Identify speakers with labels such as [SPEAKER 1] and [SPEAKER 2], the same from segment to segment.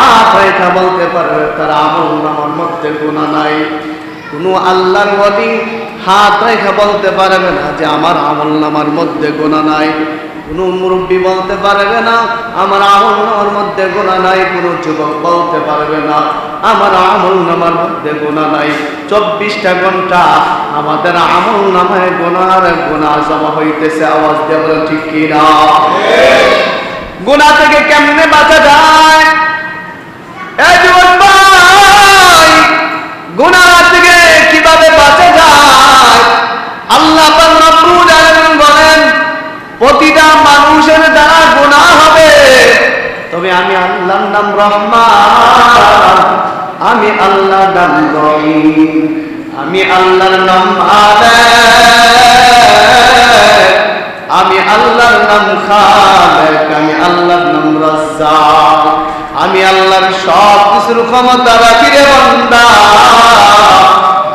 [SPEAKER 1] হাত রেখা বলতে পারবে তার আমল নামার মধ্যে গুণা নাই। কোনো আল্লাহর ওয়ালি হাত রেখা বলতে পারবে না যে আমার আমল নামার মধ্যে গোনা নাই। কোনো মুরব্বী বলতে পারবে না আমার আমল নামার মধ্যে গোনা নাই। কোনো যুবক বলতে পারবে না আমার আমল নামার মধ্যে গোনা নাই। চব্বিশটা ঘণ্টা আমাদের আমল নামায় গোনার গোনা জমা হইতেছে। আওয়াজ বলে ঠিক কি না গোনা থেকে কেমনে বাঁচা যায়? গুনাহ থেকে কীভাবে বাঁচা যায়? আল্লাহ বলেন, প্রতিটা মানুষের দ্বারা গুনাহ হবে। তবে আমি আল্লাহর নাম রহমান, আমি আল্লাহর নাম আমি আল্লাহর নাম আমি আল্লাহর নাম খালেক, আমি আল্লাহর নাম রাজ্জাক। আমি আল্লাহর সব কিছুর ক্ষমতা রাখি রে বান্দা।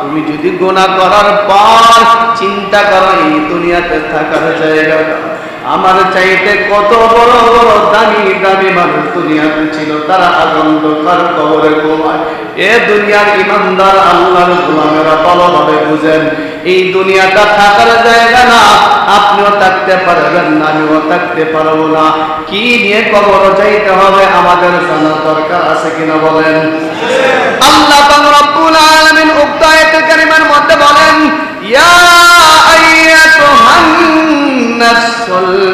[SPEAKER 1] তুমি যদি গোনা করার পর চিন্তা করো, এই দুনিয়াতে থাকার জায়গা আমার চাইতে কত বড় বড় দামি দামি মানুষ দুনিয়াতে ছিল, তারা আগন্তকার কবরে ঘুমায়। এ দুনিয়ার ইমানদার আল্লাহর গোলামেরা ভালোভাবে বুঝেন, এই দুনিয়াটা থাকার জায়গা না। আপনিও থাকতে পারবেন না, আমিও থাকতে পারব না। কি নিয়ে কবর যাইতে হবে আমাদের জানা দরকার আছে কিনা বলেন? আল্লাহ রব্বুল আলামিন উক্ত আয়াতের কারিমার মধ্যে বলেন, ইয়া আইয়াতুহান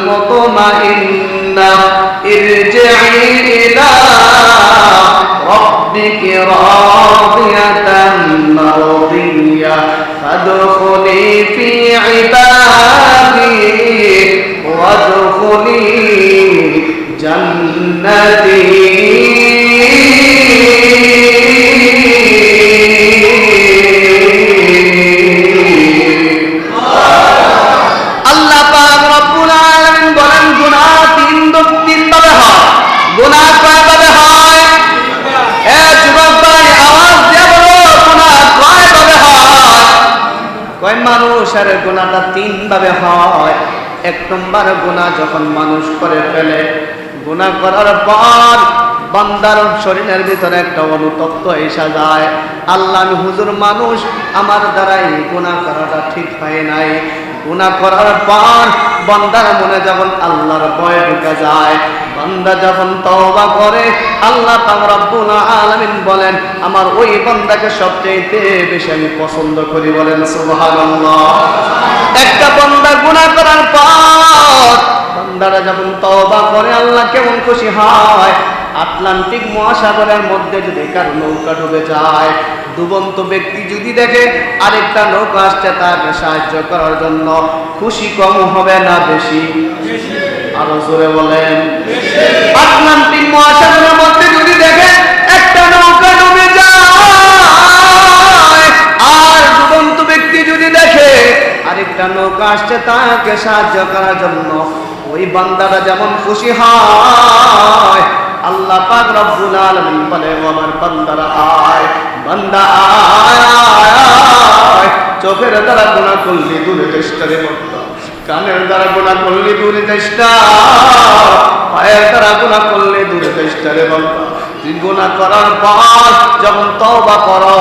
[SPEAKER 1] মুতমাইন্না মানুষের গুনাহটা তিন ভাবে হয়। এক নম্বর গুনাহ যখন মানুষ করে ফেলে গুনাহ করার পর বান্দার শরীরের ভিতরে একটা অনুতপ্ত এসা যায়। আল্লাহ হুজুর মানুষ, আমার দ্বারা এই গুনাহ করাটা ঠিক হয় নাই। গুনাহ করার পর বান্দার মনে যখন আল্লাহর ভয় ঢুকে যায় বান্দা যখন তওবা করে, আল্লাহ রব্বুল আলামিন বলেন, আমার ওই বান্দাকে সবচেয়ে বেশি আমি পছন্দ করি, বলেন সুবহানাল্লাহ। একটা বান্দা গুনাহ করার পর, বান্দারা যখন তওবা করে, আল্লাহ কেমন খুশি হয়? আটলান্টিক মহাসাগরের মধ্যে যদি কার নৌকা ডুবে যায়, ডুবন্ত ব্যক্তি যদি দেখে আরেকটা নৌকা আসছে, তাকে সাহায্য করার জন্য খুশি কম হবে না বেশি? আরও জোরে বলেন। আটলান্টিক মহাসাগরের মধ্যে যদি দেখে একটা নৌকা ডুবে যায় আর ডুবন্ত ব্যক্তি যদি দেখে আরেকটা নৌকা আসছে তাকে সাহায্য করার জন্য ওই বান্দাটা যেমন খুশি হয় আল্লাহ পাক রব্বুল আলামিন বলে আমার বান্দারা আয় বান্দা আয় চোখের দ্বারা গুণা করলি দূরে চেষ্টারে মতো কানের দ্বারা গুণা করলি দূরে চেষ্টা পায়ের দ্বারা গুণা করলে দূরে চেষ্টারে বান্দা তুই গুণা করার পর যখন তওবা করো,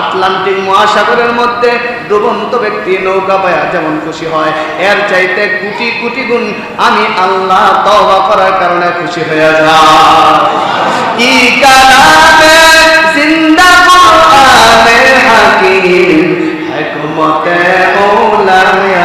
[SPEAKER 1] আটলান্টিক মহাসাগরের মধ্যে ডুবন্ত ব্যক্তি নৌকা পায়া যেমন খুশি হয়, এর চাইতে কোটি কোটি গুণ আমি আল্লাহ তওবা করার কারণে খুশি হয়ে যাই। কি কালামে জিন্দা কুরআনে হাকিম হিকমতে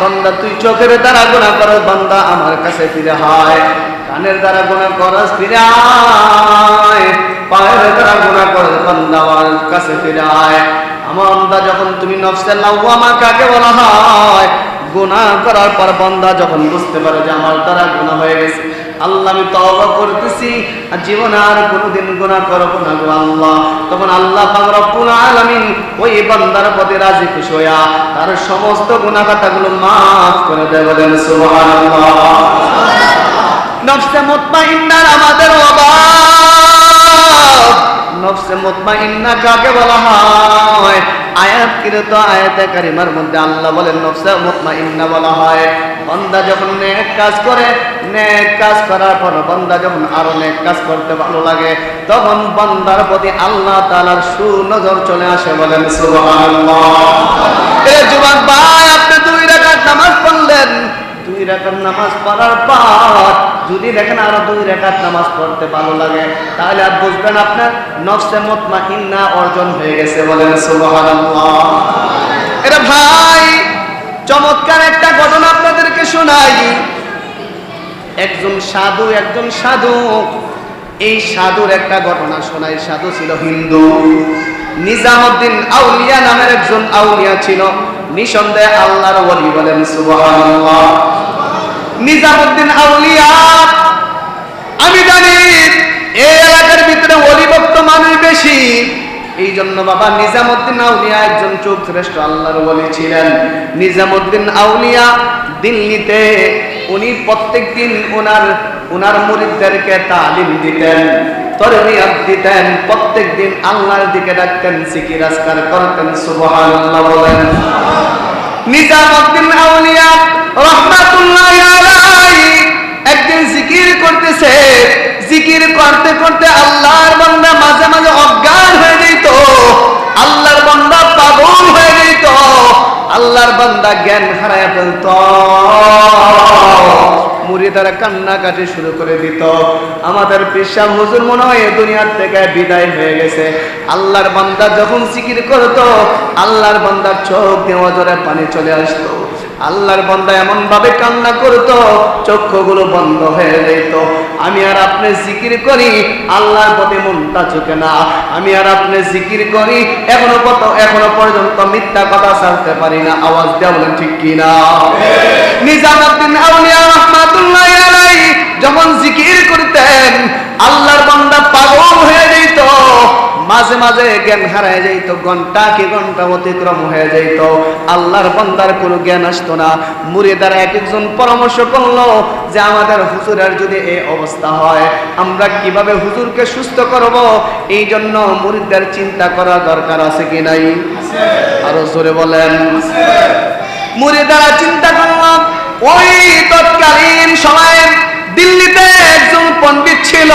[SPEAKER 1] বান্দা, তুই চোখের দ্বারা গোনা করো, বান্দা আমার কাছে ফিরে হয় কানের দ্বারা গোনা করস ফিরে আয়। পায়ের দ্বারা গোনা করস বান্দা আমার কাছে ফিরে আয়। আমার বান্দা, যখন তুমি নফসে আমার কাকে বলা হয় গুণা করার পর বান্দা যখন বুঝতে পারে যে আমার দ্বারা গুণা হয়ে গেছে আল্লাহ, আমি তওবা করতেছি আর জীবনে আর কোনোদিন গুনাহ করব না গো আল্লাহ। তখন আল্লাহ পাক রব্বুল আলামিন ওই বান্দার প্রতি রাজি খুশি হইয়া তার সমস্ত গুনাহ খাতাগুলো maaf করে দেয়, বলেন সুবহানাল্লাহ। নফসে মুতমাইন্নার আমাদের অভাব। নফসে মুতমাইন্না কাকে বলা হয়? আয়াত আয়াতে কারিমার মধ্যে আল্লাহ বলেন, নফসে মুতমাইন্না বলা হয়। বান্দা যখন নেক কাজ করে নেক কাজ করার পর বান্দা যখন আরও নেক কাজ করতে ভালো লাগে, তখন বান্দার প্রতি আল্লাহ তাআলার সুনজর চলে আসে বলেন, সুবহানাল্লাহ। এ যুবক ভাই, আপনি দুই রাকাত নামাজ পড়লেন। দুই রাকাত নামাজ পড়ার পর যদি দেখেন আরও দুই রাকাত নামাজ পড়তে ভালো লাগে, তাহলে আর বুঝবেন আপনার নফসে মুতমাইন্না অর্জন হয়ে গেছে বলেন, সুবহানাল্লাহ। এটা ভাই, চমৎকার একটা ঘটনা আপনাদেরকে শোনাই। একজন সাধু একজন সাধু। এই সাধুর একটা ঘটনা শোনায়। সাধু ছিল হিন্দু। নিজামুদ্দিন আউলিয়া নামের একজন আউলিয়া ছিল। নিঃসন্দেহে আল্লাহর ওলি বলেন, সুবহানাল্লাহ। নিজামুদ্দিন আউলিয়া, আমি জানি এই এলাকার ভিতরে অলিভক্ত মানুষ বেশি। এই জন্য বাবা নিজামুদ্দিন আউলিয়া একজন চোখ শ্রেষ্ঠ আল্লাহর ওলি ছিলেন। নিজামুদ্দিন আউলিয়া দিল্লিতে উনি প্রত্যেক দিন ওনার ওনার মুরিদদেরকে তালিম দিতেন দিতেন আল্লাহর দিকে একদিন জিকির করতেছে। জিকির করতে করতে আল্লাহর বান্দা মাঝে মাঝে অজ্ঞান হয়ে যেত, আল্লাহর বান্দা পাগল হয়ে যেত। আল্লাহর বান্দা জ্ঞান হারায় ফেলত। মুরিদারা কান্নাকাটি শুরু করে দিত। আমাদের পেশা হুজুর মনে হয় দুনিয়ার থেকে বিদায় হয়ে গেছে। আল্লাহর বান্দা যখন জিকির করতো, আল্লাহর বান্দার চোখ দেওয়া জোরে পানি চলে আসতো। আল্লাহর বান্দা এমন ভাবে কান্না করতো, চক্ষুগুলো বন্ধ হয়ে যেত আমি আর আপনি জিকির করি, আল্লাহর প্রতি মনটা চোখে না। আমি আর আপনি জিকির করি, এখনও কত, এখনও পর্যন্ত মিথ্যা কথা ছাড়তে পারি না। আওয়াজ দেওয়া বলেন ঠিক কিনা নিজামুদ্দিন আউলিয়া রহমাতুল্লাহ আলাইহি যখন জিকির করতেন, আল্লাহর বান্দা পাগল হয়ে যেত মাঝে মাঝে জ্ঞান হারায় যাইত, ঘণ্টা কি ঘণ্টা অতিক্রম হয়ে যাইত। আল্লাহর বন্দার কোনো জ্ঞান আসতো না। মুরিদার এক একজন পরামর্শ করল যে, আমাদের হুজুরের যদি এই অবস্থা হয়, আমরা কীভাবে হুজুরকে সুস্থ করব? এই জন্য মুরিদদের চিন্তা করা দরকার আছে কি নাই? আরও জোরে বলেন। মুরিদারা চিন্তা করলাম ওই তৎকালীন সময়ে দিল্লিতে একজন পণ্ডিত ছিল।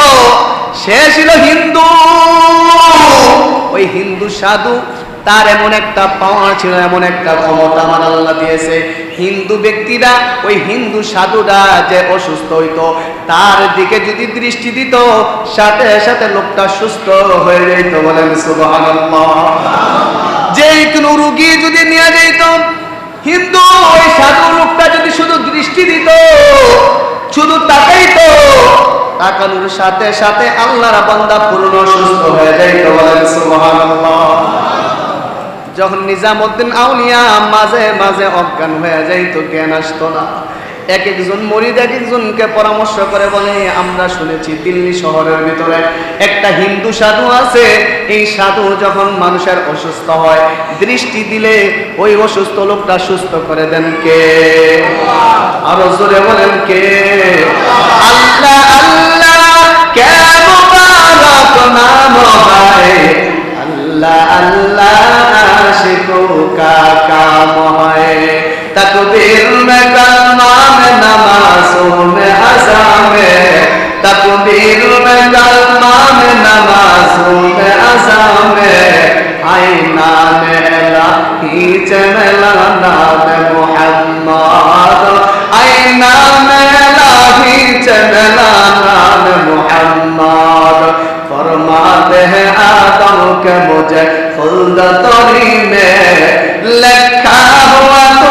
[SPEAKER 1] সে ছিল হিন্দু। ওই হিন্দু সাধু, তার এমন একটা পাওয়ার ছিল, এমন একটা ক্ষমতা আমার আল্লাহ দিয়েছে। হিন্দু ব্যক্তিরা ওই হিন্দু সাধুরা যে অসুস্থ হইতো, তার দিকে যদি দৃষ্টি দিত, সাথে সাথে লোকটা সুস্থ হয়ে যেত, বলেন যে কোনো রুগী যদি নিয়ে যেত, হিন্দু ওই সাধু লোকটা যদি শুধু দৃষ্টি দিত, শুধু তাকাই তো তাকানোর সাথে সাথে আল্লাহর বান্দা পূর্ণ সুস্থ হয়ে যায় তো বলেন সুবহানাল্লাহ। যখন নিজামউদ্দিন আউলিয়া মাঝে মাঝে অজ্ঞান হয়ে যাইতো জ্ঞান আসতো না। এক একজন মরিদ, এক একজনকে পরামর্শ করে বলে, আমরা শুনেছি দিল্লি শহরের ভিতরে একটা হিন্দু সাধু আছে। এই সাধু যখন মানুষের অসুস্থ হয়, দৃষ্টি দিলে ওই অসুস্থ লোকটা সুস্থ করে দেন কে? আরও জোরে বলেন কে? আল্লাহ আল্লাহ কে আল্লাহ আল্লাহ, আশিকো तकबीर में कलमा में नमाजों में अजा में तकबीर में कलमा में नमाजों में अजा में आईना मेला ही चमला नाम मोहम्मद आईना मेला ही चमला नाम मोहम्मद फरमाते हैं आदम के मुझे खुल्द तोरी में लिखा हुआ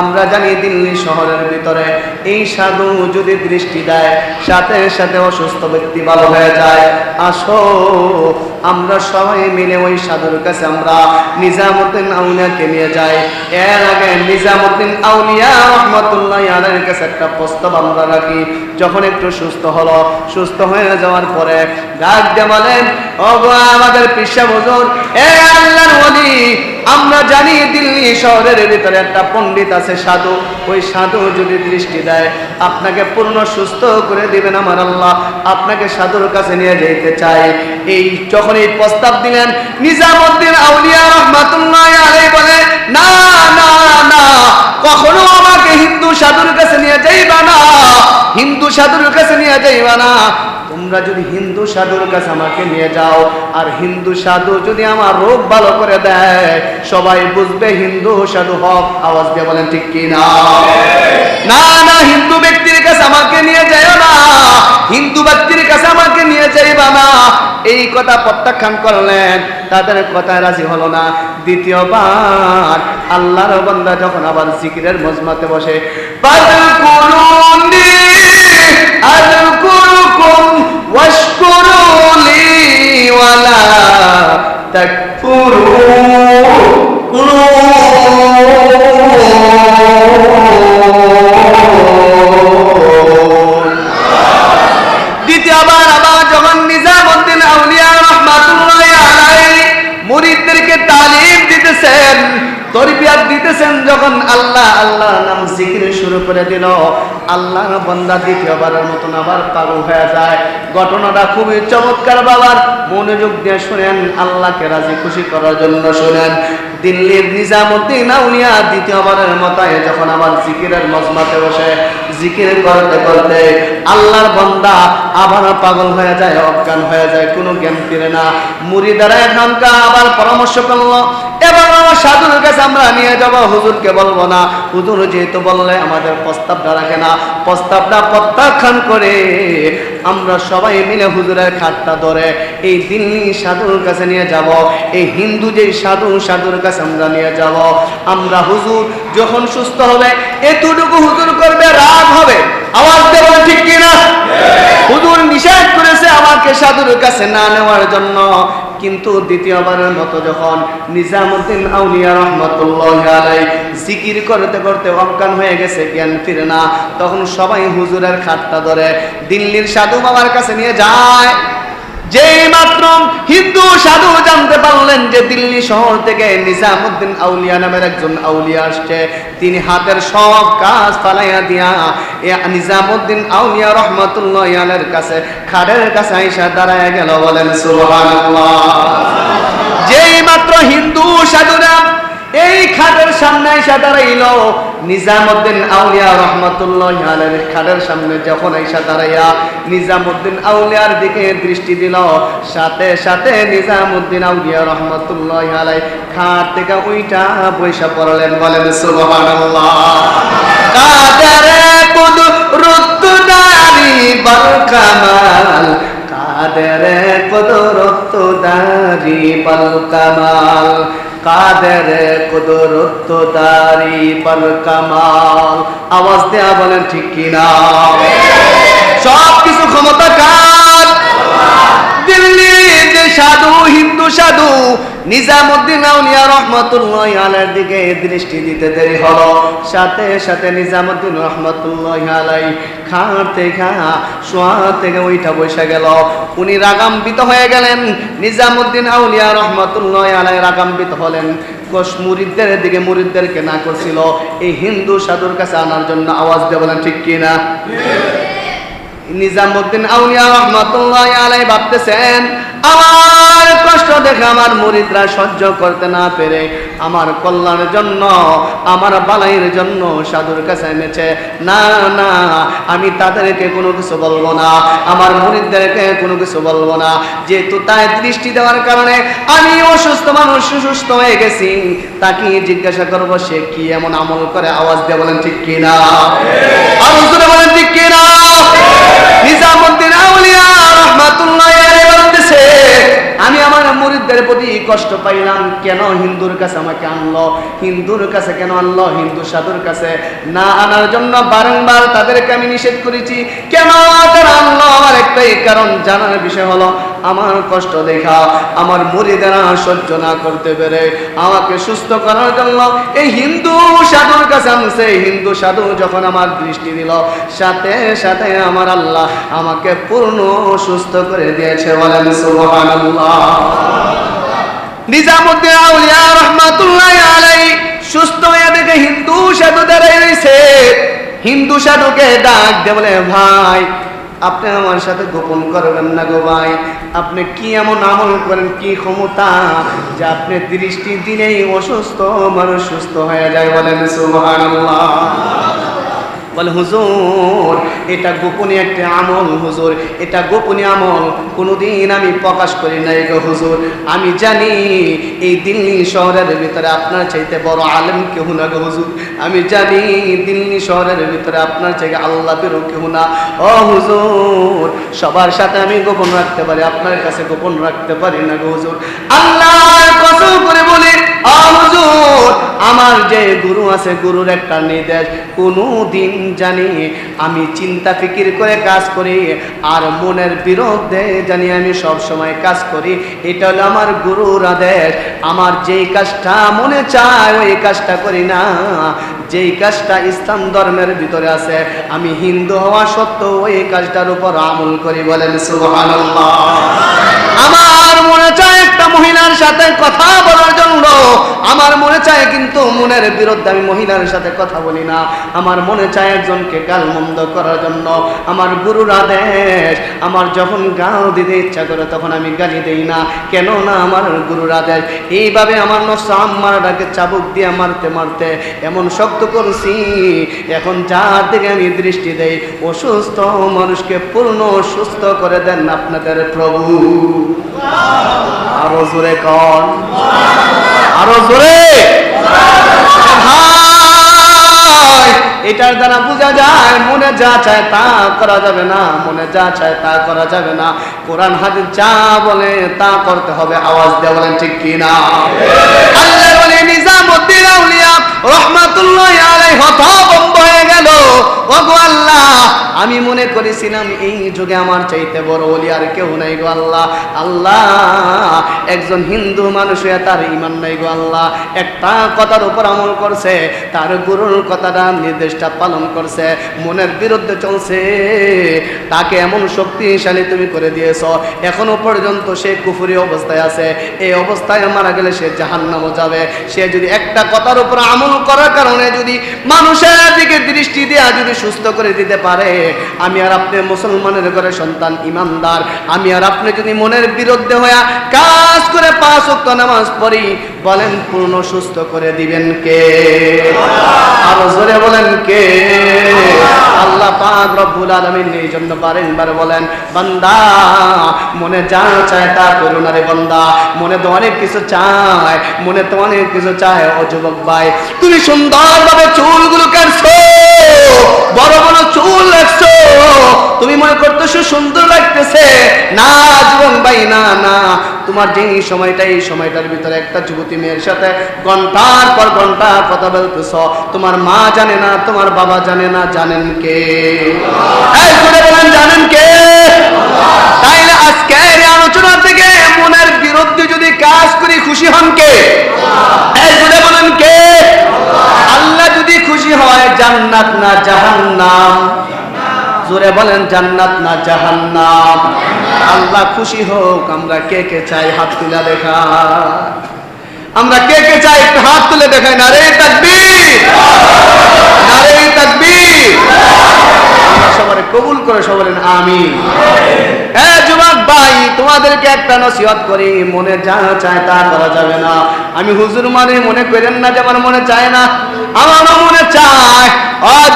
[SPEAKER 1] আমরা জানি দিল্লি শহরের ভিতরে এই সাধু যদি দৃষ্টি দেয়, সাথে সাথে অসুস্থ ব্যক্তি ভালো হয়ে যায়। আসো, আমরা সবাই মিলে ওই সাধুর কাছে আমরা নিজামুদ্দিন আউলিয়াকে নিয়ে যাই। এর আগে নিজামুদ্দিন আউলিয়া রহমতুল্লাহ আলের কাছে একটা প্রস্তাব আমরা রাখি, যখন একটু সুস্থ হলো। সুস্থ হয়ে যাওয়ার পরে ডাক দিয়ে বলেন ও আমাদের পিসা বুজুর এ আল্লাহর ওলি আমরা জানি দিল্লি শহরের ভিতরে একটা পণ্ডিত আছে সাধু। ওই সাধু যদি দৃষ্টি দেয়, আপনাকে পূর্ণ সুস্থ করে দিবেন আমার আল্লাহ। আপনাকে সাধুর কাছে নিয়ে যেতে চাই। এই যখন এই প্রস্তাব দিলেন, নিজামুদ্দিন আউলিয়া রহমাতুল্লাহ আলাই বলে না না না কখনো আমাকে হিন্দু সাধুর কাছে নিয়ে যাইবা না? হিন্দু সাধুর কাছে নিয়ে যাইবা না? তোমরা যদি হিন্দু সাধুর কাছে আমাকে নিয়ে যাও, আর হিন্দু সাধু যদি আমার রোগ ভালো করে দেয়, সবাই বুঝবে হিন্দু সাধু হক। আওয়াজ দিয়ে বলেন, ঠিক কি না? না না, হিন্দু ব্যক্তির কাছে আমাকে নিয়ে যাইও না। হিন্দু ব্যক্তির কাছে আমাকে নিয়ে যাইবা না। এই কথা প্রত্যাখ্যান করলেন, তাদের কথায় রাজি হলো না। দ্বিতীয়বার আল্লাহর বান্দা যখন আবার জিকিরের মজমাতে বসে ফাদকুরুনি দিতেছেন তরবিয়াত দিতেছেন যখন আল্লাহ আল্লাহ নাম জিকির শুরু করে দিল। আল্লাহ বান্দা দ্বিতীয়বারের মতন আবার পাগল হয়ে যায়। ঘটনাটা খুবই চমৎকার বাবার। মনোযোগ দিয়ে শুনেন, আল্লাহকে রাজি খুশি করার জন্য শুনেন। দিল্লির নিজামুদ্দিন আউলিয়া দ্বিতীয়বারের মতায় যখন আবার জিকিরের মজমাতে বসে, জিকির করতে করতে আল্লাহর বন্দা আবার পাগল হয়ে যায়, অজ্ঞান হয়ে যায়, কোনো জ্ঞান ফিরে না। মুড়িদারা এখানকার আবার পরামর্শ করল, এবার আমার সাধুর কাছে আমরা নিয়ে যাব, হুজুরকে বলব না। হুজুর যেহেতু বললে, আমাদের প্রস্তাবটা রাখে না। প্রস্তাবটা প্রত্যাখ্যান করে আমরা সবাই মিলে হুজুরের খাটটা ধরে এই দিল্লি সাধুর কাছে নিয়ে যাব এই হিন্দু যে সাধু সাধুর কাছে আমরা নিয়ে যাব। আমরা হুজুর যখন সুস্থ হবে এতটুকু হুজুর করবে রাগ হবে। আওয়াজ দেব ঠিক কিনা? হুজুর নিষেধ করেছে আমাকে সাধুর কাছে না নেওয়ার জন্য। কিন্তু দ্বিতীয়বারের মতো যখন নিজামুদ্দিন আউলিয়া রহমতুল্লাহ আলাই জিকির করতে করতে অজ্ঞান হয়ে গেছে, জ্ঞান ফিরে না, তখন সবাই হুজুরের খাটটা ধরে দিল্লির সাধু বাবার কাছে নিয়ে যায়। যেই মাত্র হিন্দু সাধু জানতে পারলেন যে দিল্লি শহর থেকে নিজামুদ্দিন আউলিয়া নামের একজন আউলিয়া আসছে, তিনি হাতের সব কাজ ফালাইয়া দিয়া নিজামুদ্দিন আউলিয়া রহমতুল্লাহ ইয়ালের কাছে খাড়ের কাছে আইসা দাঁড়ায় গেল, বলেন সুবহানাল্লাহ। যেই মাত্র হিন্দু সাধুরা এই খাটের সামনে এসে দাঁড়াইল। নিজামুদ্দিন আউলিয়া রহমতুল্লাহ আলের খাটের সামনে যখন এসে দাঁড়াইয়া নিজামুদ্দিন আউলিয়ার দিকে দৃষ্টি দিল, সাথে সাথে নিজামুদ্দিন আউলিয়া রহমতুল্লাহ আলাই খাট থেকে ওইটা পয়সা পড়লেন, বলেন, সুবহানাল্লাহ। কাদারে কুদরতুদারি বল কামাল কাদেরে কুদরতুদারি বল কামাল কাদের কুদরতুদারি বল কামাল? আওয়াজ দেয়া বলেন ঠিক কিনা? সব কিছু ক্ষমতা কার দিল্লি যে সাধু, হিন্দু সাধু, নিজামুদ্দিন আউলিয়া রহমতুল্লাহ দিকে দৃষ্টি দিতে দেরি হলো। সাথে সাথে নিজামুদ্দিন রহমতুল্লাহ আলাই শোয়া থেকে ওইটা বসে গেল। উনি রাগাম্বিত হয়ে গেলেন। নিজামুদ্দিন আউলিয়া রহমতুল্লাহ আলাই রাগাম্বিত হলেন। কোষ মুরিদদের দিকে মুরিদদেরকে না করছিল। এই হিন্দু সাধুর কাছে আনার জন্য আওয়াজ দিয়ে বলেন, ঠিক কিনা নিজামুদ্দিন আউলিয়া রহমতুল্লাহ আলাই ভাবতেছেন, আমার কষ্ট দেখে আমার মুরিদরা সহ্য করতে না পেরে আমার কল্যাণের জন্য, আমার বালাইয়ের জন্য সাধুর কাছে এনেছে। না না, আমি তাদেরকে কোনো কিছু বলব না, আমার মুরিদদেরকে কোনো কিছু বলব না। যেহেতু তাই দৃষ্টি দেওয়ার কারণে আমি অসুস্থ মানুষ সুস্থ হয়ে গেছি। তাকে জিজ্ঞাসা করব, সে কি এমন আমল করে আওয়াজ দিয়ে বলেন, ঠিক কিনা? জোরে বলেন, ঠিক কিনা? নিজামুদ্দিন আমি আমার মুরিদদের প্রতি কষ্ট পাইলাম, কেন হিন্দুর কাছে আমাকে আনলো? হিন্দুর কাছে কেন আনলো? হিন্দু সাধুর কাছে না আনার জন্য বারংবার তাদেরকে আমি নিষেধ করেছি। কেন আনলো? আমার একটাই কারণ জানার বিষয় হলো আমার কষ্ট দেখা, আমার মুরিদেরা সহ্য না করতে পেরে আমাকে সুস্থ করার জন্য এই হিন্দু সাধুর কাছে আনছে হিন্দু সাধু যখন আমার দৃষ্টি দিল, সাথে সাথে আমার আল্লাহ আমাকে পূর্ণ সুস্থ করে দিয়েছে বলেন সুবহানাল্লাহ। নিজামুদ্দিন আউলিয়া রহমাতুল্লাহ আলাই সুস্থ হয়ে দেখে হিন্দু সাধু হিন্দু সাধুকে ডাক দে বলে, ভাই আপনি আমার সাথে গোপন করবেন না গো ভাই। আপনি কি এমন আমল করেন, কি ক্ষমতা যে আপনি দৃষ্টি দিলেই অসুস্থ মানুষ সুস্থ হয়ে যায় বলেন সুবহানাল্লাহ। বলে, হুজুর, এটা গোপনী একটা আমল, হুজুর। এটা গোপনী আমল কোনোদিন আমি প্রকাশ করি নাই গো, হুজুর। আমি জানি এই দিল্লি শহরের ভিতরে আপনার চাইতে বড় আলেম কেউ না গো, হুজুর। আমি জানি দিল্লি শহরের ভিতরে আপনার চাইতে আল্লাহ বেরো কেউ না। ও হুজুর, সবার সাথে আমি গোপন রাখতে পারি, আপনার কাছে গোপন রাখতে পারি না গো, হুজুর। আল্লাহ করে বলি হুজুর আমার যে গুরু আছে, গুরুর একটা নির্দেশ। কোনো দিন জানি আমি চিন্তা ফিকির করে কাজ করি আর মনের বিরুদ্ধে জানি আমি সব সময় কাজ করি। এটা হলো আমার গুরুর আদেশ। আমার যেই কাজটা মনে চায়, ওই কাজটা করি না। যেই কাজটা ইসলাম ধর্মের ভিতরে আছে, আমি হিন্দু হওয়া সত্ত্বেও ওই কাজটার উপর আমল করি বলেন সুবহানাল্লাহ। আমার মনে চায় একটা মহিলার সাথে কথা বলার জন্য। আমার মনে চায় কিন্তু মনের বিরুদ্ধে আমি মহিলার সাথে কথা বলি না। আমার মনে চায় একজনকে গাল মন্দ করার জন্য। আমার গুরুর আদেশ, আমার যখন গাল দিতে ইচ্ছা করে তখন আমি গালি দেই না। কেন না আমার গুরুর আদেশ। এইভাবে আমার নষ্ট আম্মারাটাকে চাবুক দিয়ে মারতে মারতে এমন শক্ত করছি। এখন যার দিকে আমি দৃষ্টি দেই, অসুস্থ মানুষকে পূর্ণ সুস্থ করে দেন আপনাদের প্রভু। আরও জোরে কন। আরও জোরে। এটার দ্বারা বোঝা যায়, মনে যা চায় তা করা যাবে না, মনে যা চায় তা করা যাবে না। কোরআন, হাদিস যা বলে তা করতে হবে, আওয়াজ দিয়ে বলেন ঠিক কি না? আল্লাহ বলে, নিজামুদ্দিন আউলিয়া রহমাতুল্লাহ আলাইহি হতভম্ব হয়ে গেল? ওগো আল্লাহ, আমি মনে করেছিলাম এই যুগে আমার চাইতে বড় ওলি আর কেউ নাই গো আল্লাহ। আল্লাহ, একজন হিন্দু মানুষ হয়ে তার ইমান নাই গো আল্লাহ। একটা কথার উপর আমল করছে, তার গুরুর কথাটা, নির্দেশটা পালন করছে, মনের বিরুদ্ধে চলছে। তাকে এমন শক্তিশালী তুমি করে দিয়েছ, এখনও পর্যন্ত সে কুফুরি অবস্থায় আছে। এই অবস্থায় মারা গেলে সে জাহান্নামও যাবে। সে যদি একটা কথার উপর আমল করার কারণে যদি মানুষের দিকে দৃষ্টি দেয়া যদি সুস্থ করে দিতে পারে, আমি আর আপনি মুসলমানের ঘরে সন্তান ইমানদার। আমি আর আপনি যদি মনের বিরুদ্ধে হয়ে কাজ করে পাঁচ নামাজ পড়ি বলেন, পূর্ণ সুস্থ করে দিবেন কে? আরও জোরে বলেন কে? আল্লাহ পাক রব্বুল আলামিন এই জন্য বারংবার বলেন, বান্দা, মনে যা চায় তা করুন আরে বান্দা। মনে তো অনেক কিছু চায়, মনে তো অনেক কিছু চায়, ও যুবক ভাই। তুমি সুন্দরভাবে চুলগুলো কাটছো, বড় বড় চুল রাখছো। তুমি মনে করতেছো সুন্দর লাগতেছে। না জীবন ভাই, না না। তোমার যে সময়টা, এই সময়টার ভিতরে একটা যুবতী মেয়ের সাথে ঘণ্টার পর ঘণ্টা কথা বলতেছ। তোমার মা জানে না, তোমার বাবা জানে না, জানেন কে? বলেন, জানেন কে? তাইলে আজকে আলোচনা থেকে মনের বিরুদ্ধে যদি কাজ করি, খুশি হন কে? বলেন কে? আল্লাহ যদি খুশি হয়, জান্নাত না জাহান্নাম? জোরে বলেন, জান্নাত না জাহান্নাম? আল্লাহ খুশি হোক, আমরা কে কে চাই? হাত তুলে দেখা। আমরা কে কে চাই? একটু হাত তুলে দেখাই না রে তাকবীর। না রে তাকবীর সবারে কবুল করে সবারে আমি হ্যাঁ যুবক ভাই, তোমাদেরকে একটা নসিহত করি। মনে যা চায় তা করা যাবে না। আমি হুজুর মানে মনে করেন না যে আমার মনে চায় না। আমারও মনে চায়।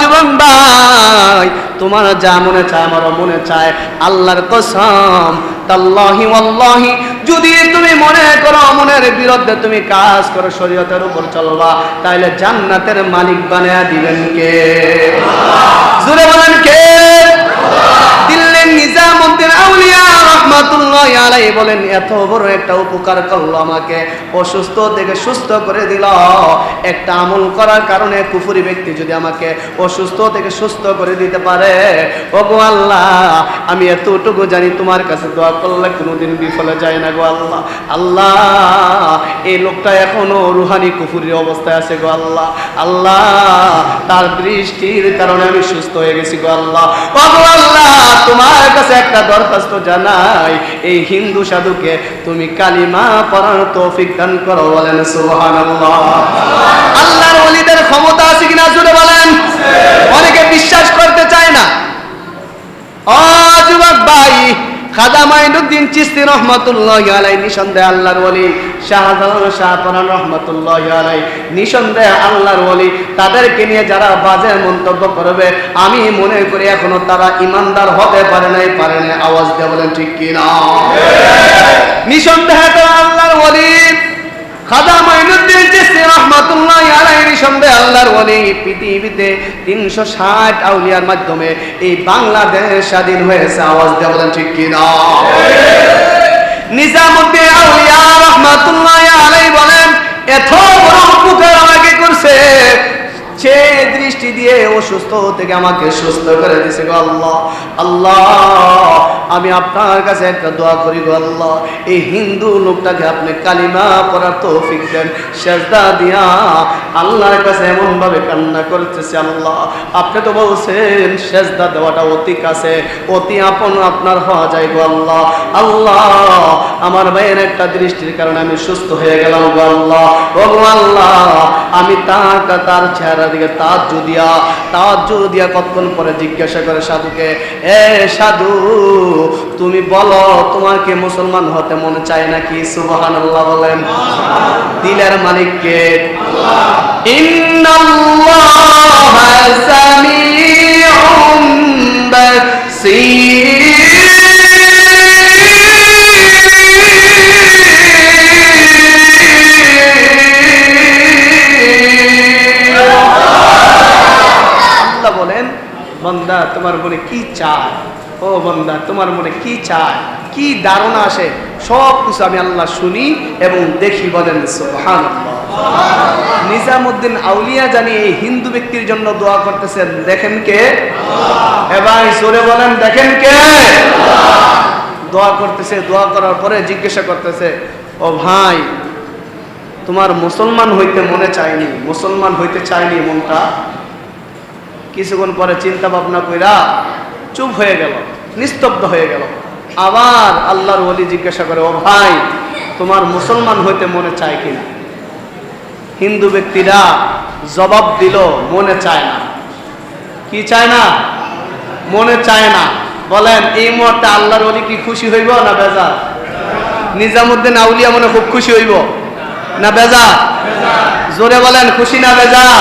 [SPEAKER 1] যুবক ভাই, তোমার যা মনে চায়, আমারও মনে চায়। আল্লাহর কসম, তাল্লাহি ওয়াল্লাহি যদি তুমি মনে করো মনের বিরুদ্ধে তুমি কাজ করো, শরীয়তের উপর চলবা তাহলে জান্নাতের মালিক বানিয়ে দিবেন কে? জোরে বলেন কে? নিজামুদ্দিন আউলিয়া রহমাতুল্লাহ আলাই বলেন, এত বড় একটা উপকার করল আমাকে। অসুস্থ থেকে সুস্থ করে দিল। একটা আমল করার কারণে কুফুরি ব্যক্তি যদি আমাকে অসুস্থ থেকে সুস্থ করে দিতে পারে ও গো আল্লাহ, আমি এতটুকু জানি, তোমার কাছে দোয়া করলে কোনোদিন বিফলে যায় না গো আল্লাহ। আল্লাহ এই লোকটা এখনও রুহানি কুফুরির অবস্থায় আছে গো আল্লাহ। আল্লাহ, তার দৃষ্টির কারণে আমি সুস্থ হয়ে গেছি গো আল্লাহ। আল্লাহ, তোমার কাছে একটা দরখাস্ত জানাই। এই হিন্দু সাধুকে তুমি কালিমা পড়ার তৌফিক দান করো বলেন, সুবহানাল্লাহ। আল্লাহর ওলিদের ক্ষমতা আছে কিনা জুড়ে বলেন? অনেকে বিশ্বাস করতে চায় না। ও যুবক ভাই খাজা মাইনুদ্দিন চিস্তি রহমতুল্লাহ আলাই নিঃসন্দেহে আল্লাহর ওলি শাহজাহান শাহপরান রহমতুল্লাহ আলাই নিঃসন্দেহে আল্লাহর ওলি। তাদেরকে নিয়ে যারা বাজে মন্তব্য করবে আমি মনে করি এখনও তারা ইমানদার হতে পারে নাই পারে নাই। আওয়াজ দিয়ে বলেন ঠিক কিনা? নিঃসন্দেহে তারা আল্লাহর ওলি। খাজা মাইনুদ্দিন চিশতি রহমাতুল্লাহ আলাইহি নিঃসন্দেহে আল্লাহর ওলি পৃথিবীতে 360 আউলিয়ার মাধ্যমে এই বাংলাদেশ স্বাধীন হয়েছে। আওয়াজ দিয়ে বলেন, ঠিক কি না নিজামুদ্দিন আউলিয়া রহমাতুল্লাহ আলাইহি বলেন, এত বড় উপকার আমাকে করছে। সে দৃষ্টি দিয়ে অসুস্থ থেকে আমাকে সুস্থ করে দিছে গো আল্লাহ। আল্লাহ, আমি আপনার কাছে একটা দোয়া করি গো আল্লাহ। এই হিন্দু লোকটাকে আপনি কালিমা পড়ার তৌফিক দেন, সেজদা দিয়া আল্লাহর কাছে এমন ভাবে কান্না করতেছে আল্লাহ। আপনি তো বলছেন সেজদা দেওয়াটা অতি কাছে, অতি আপন আপনার হওয়া যায় গো আল্লাহ। আল্লাহ, আমার ভাইয়ের একটা দৃষ্টির কারণে আমি সুস্থ হয়ে গেলাম গো আল্লাহ। ও আল্লাহ, আমি তার তার চেহারা দিকে তাজ জুদিয়া তাজ জুদিয়া কতক্ষণ পরে জিজ্ঞাসা করে সাধুকে এ সাধু তুমি বলো তোমাকে মুসলমান হতে মনে চায় নাকি? সুবহান আল্লাহ বলেন দিলের মালিককে। ইন্নাল্লাহা ও বন্দা, তোমার মনে কি চায়? কি ধারণা আসে? সব কিছু আমি আল্লাহ শুনি এবং দেখি বলেন, সুবহানাল্লাহ। নিজামুদ্দিন আউলিয়া জানি এই হিন্দু ব্যক্তির জন্য দোয়া করতেছেন, দেখেন কে? এবার জোরে বলেন, দেখেন কে? দোয়া করতেছে, দোয়া করার পরে জিজ্ঞাসা করতেছে, ও ভাই, তোমার মুসলমান হইতে মনে চায়নি? মুসলমান হইতে চায়নি মনটা? কিছুক্ষণ পরে চিন্তা ভাবনা কইরা চুপ হয়ে গেল নিস্তব্ধ হয়ে গেল। আবার আল্লাহর ওলি জিজ্ঞাসা করে ও ভাই তোমার মুসলমান হইতে মনে চায় কিনা? হিন্দু ব্যক্তিরা জবাব দিল মনে চায় না। কি চায় না? মনে চায় না। বলেন এই মুহূর্তে আল্লাহর ওলি কি খুশি হইব না বেজার? নিজামুদ্দিন আউলিয়া মনে খুব খুশি হইব। না বেজার? জোরে বলেন খুশি না বেজার।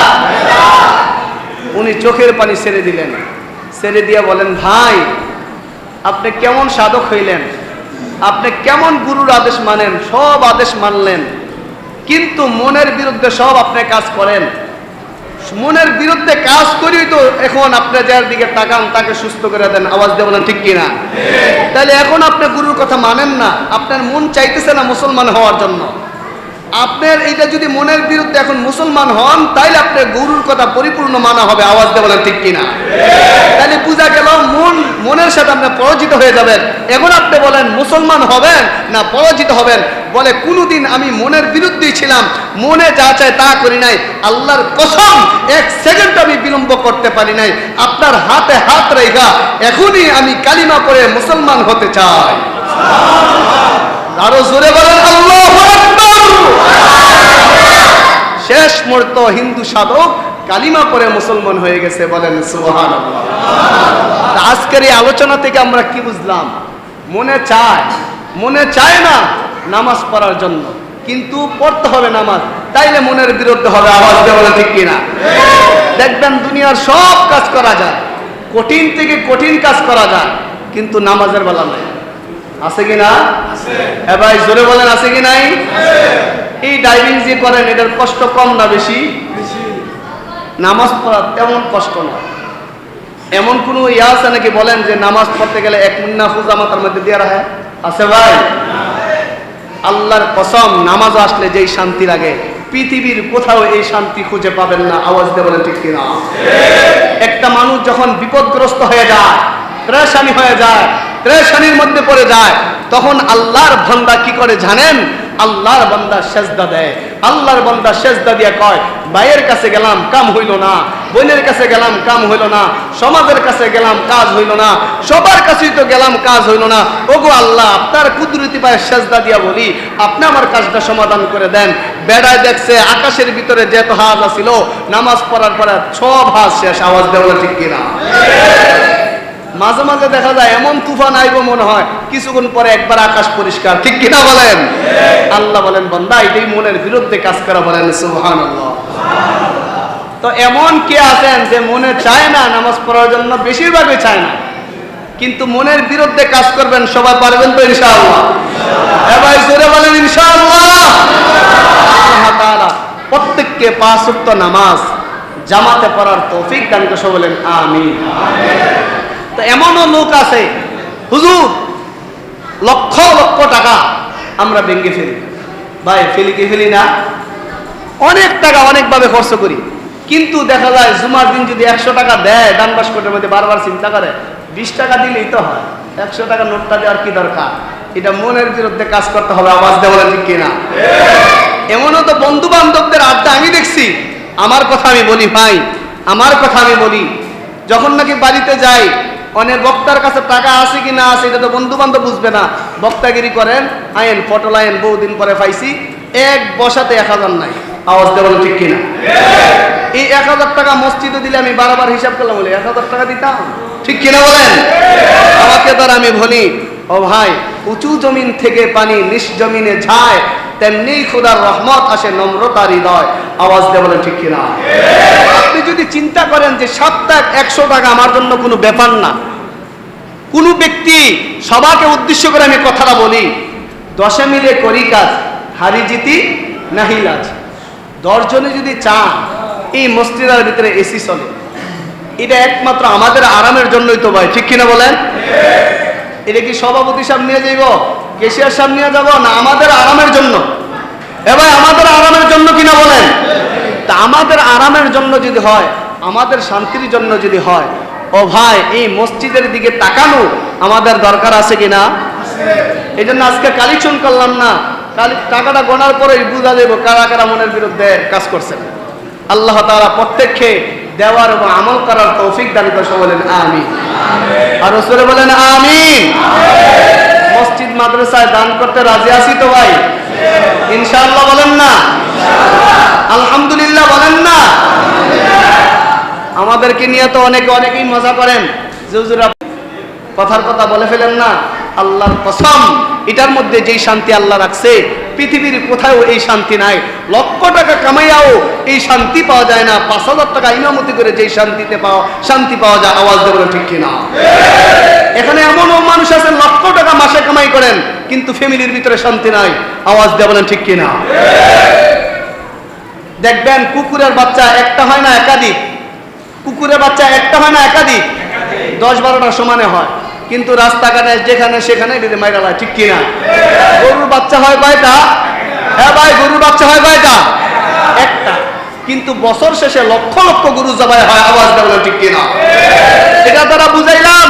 [SPEAKER 1] উনি চোখের পানি ছেড়ে দিলেন। ছেড়ে দিয়ে বলেন ভাই আপনি কেমন সাধক হইলেন? আপনি কেমন গুরুর আদেশ মানেন? সব আদেশ মানলেন। কিন্তু মনের বিরুদ্ধে সব আপনি কাজ করেন। মনের বিরুদ্ধে কাজ করি তো এখন আপনি যার দিকে তাকান তাকে সুস্থ করে দেন। আওয়াজ দিয়ে বলেন ঠিক কিনা তাহলে এখন আপনি গুরুর কথা মানেন না। আপনার মন চাইতেছে না মুসলমান হওয়ার জন্য। আপনার এইটা যদি মনের বিরুদ্ধে এখন মুসলমান হন, তাইলে আপনার গুরুর কথা পরিপূর্ণ মানা হবে। আওয়াজ দিয়ে বলেন, ঠিক কিনা? তাহলে পূজা গেল, মন, মনের সাথে আপনি পরাজিত হয়ে যাবেন। এখন আপনি বলেন, মুসলমান হবেন না পরাজিত হবেন? বলে, কোনোদিন আমি মনের বিরুদ্ধেই ছিলাম। মনে যা চায় তা করি নাই। আল্লাহর কসম, এক সেকেন্ড আমি বিলম্ব করতে পারি নাই। আপনার হাতে হাত রেখা, এখনই আমি কালিমা পড়ে মুসলমান হতে চাই। আরও জোরে বলেন, আল্লাহ শেষ মুহূর্ত হিন্দু সাধক কালিমা পরে মুসলমান হয়ে গেছে, বলেন সুবহান আজকের এই আলোচনা থেকে আমরা কি বুঝলাম? মনে চায় মনে চায় না নামাজ পড়ার জন্য, কিন্তু পড়তে হবে নামাজ, তাইলে মনের বিরুদ্ধে হবে আওয়াজ বলে ঠিক কিনা? দেখবেন দুনিয়ার সব কাজ করা যায়, কঠিন থেকে কঠিন কাজ করা যায়, কিন্তু নামাজের বেলা নাই আছে কি না? হ্যাঁ ভাই জোরে বলেন আছে কি নাই? এই ডাইভিং যে করেন এটার কষ্ট কম না বেশি? নামাজ পড়া তেমন কষ্ট না। এমন কোনো ইয়া আছে নাকি বলেন যে নামাজ পড়তে গেলে এক মুন্না ফুজামাতার মধ্যে দিয়ে রাখে আছে ভাই? আল্লাহর কসম নামাজ আসলে যেই শান্তি লাগে পৃথিবীর কোথাও এই শান্তি খুঁজে পাবেন না। আওয়াজ দিয়ে বলেন ঠিক কিনা? একটা মানুষ যখন বিপদগ্রস্ত হয়ে যায় প্রেশানি হয়ে যায় প্রেশানির মধ্যে পড়ে যায়, তখন আল্লাহর বান্দা কি করে জানেন? আল্লাহর বান্দা সেজদা দেয়। আল্লাহর বান্দা সেজদা দিয়ে কয়, ভাইয়ের কাছে গেলাম, কাম হইল না। বোনের কাছে গেলাম, কাম হইল না। সমাজের কাছে গেলাম, কাজ হইল না। সবার কাছেই তো গেলাম, কাজ হইল না। ওগো আল্লাহ, আপনার কুদরতি পায়ে সেজদা দিয়া বলি, আপনি আমার কাজটা সমাধান করে দেন। বেড়ায় দেখছে, আকাশের ভিতরে যে তো হাজ আছিল, নামাজ পড়ার পরে সব হাজ শেষ। আওয়াজ দেওয়া ঠিক কিনা? মাঝে মাঝে দেখা যায় এমন তুফান আইব মনে হয় কিছুক্ষণ পরে একবার আকাশ পরিষ্কার। ঠিক কিনা বলেন? আল্লাহ বলেন বন্দা এটাই মনের বিরুদ্ধে কাজ করা বলেন সুহান তো এমন কে আছেন যে মনে চায় না নামাজ পড়ার জন্য বেশিরভাগই চায় না। কিন্তু মনের বিরুদ্ধে কাজ করবেন সবাই পারবেন তো ইনশাআল্লাহ। এবার জোরে বলেন ইনশাআল্লাহ। আল্লাহ প্রত্যেককে পাঁচ নামাজ জামাতে পড়ার তৌফিক দান বলেন আমিন। তো এমনও লোক আছে, হুজুর, লক্ষ লক্ষ টাকা আমরা ভেঙে ফেলি। ভাই, ফেলি কি ফেলি না? অনেক টাকা অনেকভাবে খরচ করি। কিন্তু দেখা যায়, জুমার দিন যদি একশো টাকা দেয়, ডান বাস কোটের মধ্যে বারবার চিন্তা করে, বিশ টাকা দিলেই তো হয়। একশো টাকা নোটটা দেওয়ার কি দরকার? এটা মনের বিরুদ্ধে কাজ করতে হবে, আওয়াজ দেওয়া ঠিক কিনা? এমনও তো বন্ধু বান্ধবদের আড্ডা আমি দেখছি। আমার কথা আমি বলি, ভাই, আমার কথা আমি বলি। যখন নাকি বাড়িতে যাই অনেক বক্তার কাছে টাকা আছে কি না আছে, এটা তো বন্ধু বান্ধব বুঝবে না। বক্তাগিরি করেন, আইন ফটো লাইন বহুদিন পরে পাইছি, এক বসাতে এক হাজার নাই। আওয়াজ দেওয়া ঠিক কিনা? এই এক হাজার টাকা মসজিদে দিলে আমি বারবার হিসাব করলাম, বলি, এক হাজার টাকা দিতাম। ঠিক কিনা বলেন? আমাকে তার আমি বলি, ও ভাই, উঁচু জমিন থেকে পানি নিচ জমিনে যায় তেমনি খোদার রহমত আসে নম্রতার হৃদয়। আওয়াজ দিয়ে বলেন, ঠিক কিনা? আপনি যদি চিন্তা করেন যে সপ্তাহে একশো টাকা আমার জন্য কোনো ব্যাপার না, কোনো ব্যক্তি সবাকে উদ্দেশ্য করে আমি কথাটা বলি, দশে মিলে করি কাজ, হারি জিতি নাহি লাজ। দশজনে যদি চান, এই মসজিদের ভিতরে এসি চলে। এটা একমাত্র আমাদের আরামের জন্যই তো ভাই, ঠিক কিনা বলেন? এটা কি সভাপতি সাহেব নিয়ে যাইব? কেশিয়ার সামনে যাব না আমাদের আরামের জন্য? এবার আমাদের আরামের জন্য কিনা বলেন? তা আমাদের আরামের জন্য যদি হয়, আমাদের শান্তির জন্য যদি হয়, ও ভাই, এই মসজিদের দিকে তাকানো আমাদের দরকার আছে কিনা? এই জন্য আজকে কালেকশন করলাম না। কালি টাকাটা গোনার পরে বুঝা যাব কারা কারা মনের বিরুদ্ধে কাজ করছেন? আল্লাহ তারা প্রত্যেককে দেওয়ার এবং আমল করার তৌফিক দানিত বলেন আমি আর বলেন আমি মসজিদ মাদ্রাসায় দান করতে রাজি আছি তো ভাই? ইনশাআল্লাহ বলেন না? আলহামদুলিল্লাহ বলেন না? আমাদেরকে নিয়ে তো অনেকে অনেকেই মজা করেন। যে হুজুরা কথার কথা বলে ফেলেন না? আল্লাহর কসম, এটার মধ্যে যেই শান্তি আল্লাহ রাখছে পৃথিবীর কোথাও এই শান্তি নাই। লক্ষ টাকা কামাইয়াও এই শান্তি পাওয়া যায় না। পাঁচ হাজার টাকা ইমামতি করে যেই শান্তিতে পাওয়া শান্তি পাওয়া যায়, আওয়াজ দেবো ঠিক কিনা এখানে এমনও মানুষ আছেন, লক্ষ টাকা মাসে কামাই করেন, কিন্তু ফ্যামিলির ভিতরে শান্তি নাই। আওয়াজ দিয়ে বলেন, ঠিক কিনা দেখবেন, কুকুরের বাচ্চা একটা হয় না একাধিক। কুকুরের বাচ্চা একটা হয় না একাধিক। দশ বারোটা সমানে হয়। কিন্তু রাস্তাঘাটে যেখানে সেখানে দিদি মাইরা হয় ঠিক কিনা? গরুর বাচ্চা হয় কয়টা? হ্যাঁ ভাই, গরুর বাচ্চা হয় কয়টা? একটা। কিন্তু বছর শেষে লক্ষ লক্ষ গরু জবাই হয়, আওয়াজ দেওয়া ঠিক কিনা? এটা তারা বুঝাইলাম,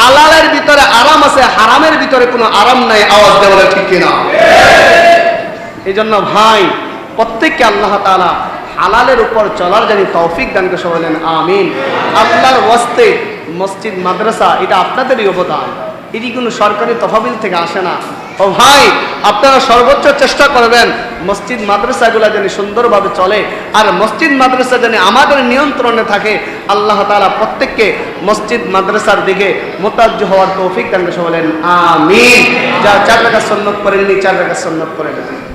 [SPEAKER 1] হালালের ভিতরে আরাম আছে, হারামের ভিতরে কোনো আরাম নাই, আওয়াজ দেওয়া ঠিক কিনা? এই জন্য ভাই, প্রত্যেককে আল্লাহ তালা হালালের উপর চলার জানি তৌফিক দান করে বলেন, আমিন। আপনার ওয়াস্তে মসজিদ, মাদ্রাসা, এটা আপনাদেরই অবদান। এটি কোনো সরকারি তহবিল থেকে আসে না। ও ভাই, আপনারা সর্বোচ্চ চেষ্টা করবেন মসজিদ, মাদ্রাসাগুলো যেন সুন্দরভাবে চলে। আর মসজিদ, মাদ্রাসা যেন আমাদের নিয়ন্ত্রণে থাকে। আল্লাহ তালা প্রত্যেককে মসজিদ, মাদ্রাসার দিকে মোতাজ্জ হওয়ার তৌফিক দান বলেন আমিন। যা চার টাকা সন্ন্যত করেননি চার টাকা সন্ন্যত করে নেবেন